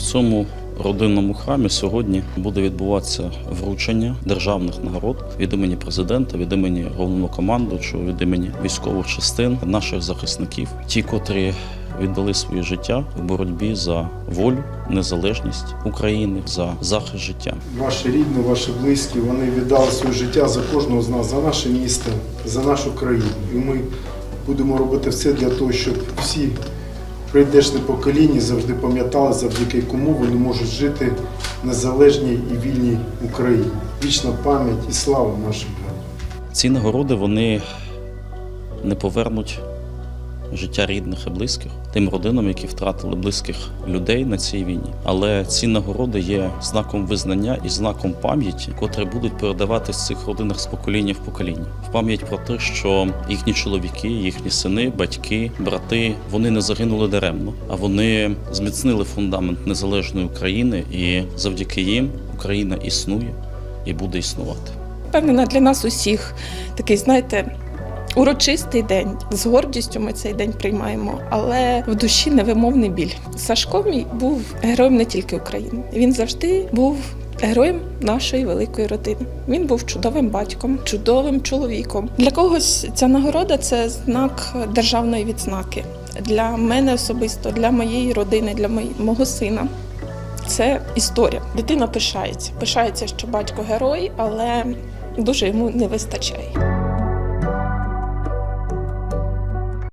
В цьому родинному храмі сьогодні буде відбуватися вручення державних нагород від імені президента, від імені головнокомандуючого, від імені військових частин наших захисників, ті, котрі віддали своє життя в боротьбі за волю, незалежність України, за захист життя. Ваші рідні, ваші близькі, вони віддали своє життя за кожного з нас, за наше місто, за нашу країну. І ми будемо робити все для того, щоб всі прийдешні покоління завжди пам'ятали, завдяки кому вони можуть жити в незалежній і вільній Україні. Вічна пам'ять і слава нашим героям. Ці нагороди вони не повернуть життя рідних і близьких тим родинам, які втратили близьких людей на цій війні. Але ці нагороди є знаком визнання і знаком пам'яті, котрі будуть передаватись в цих родинах з покоління в покоління. В пам'ять про те, що їхні чоловіки, їхні сини, батьки, брати вони не загинули даремно, а вони зміцнили фундамент незалежної України, і завдяки їм Україна існує і буде існувати. Впевнена, для нас усіх такий, знаєте, урочистий день. З гордістю ми цей день приймаємо, але в душі невимовний біль. Сашко мій був героєм не тільки України. Він завжди був. Героєм нашої великої родини він був чудовим батьком, чудовим чоловіком. Для когось ця нагорода це знак державної відзнаки. Для мене особисто, для моєї родини, для мого сина. Це історія. Дитина пишається. Пишається, що батько герой, але дуже йому не вистачає.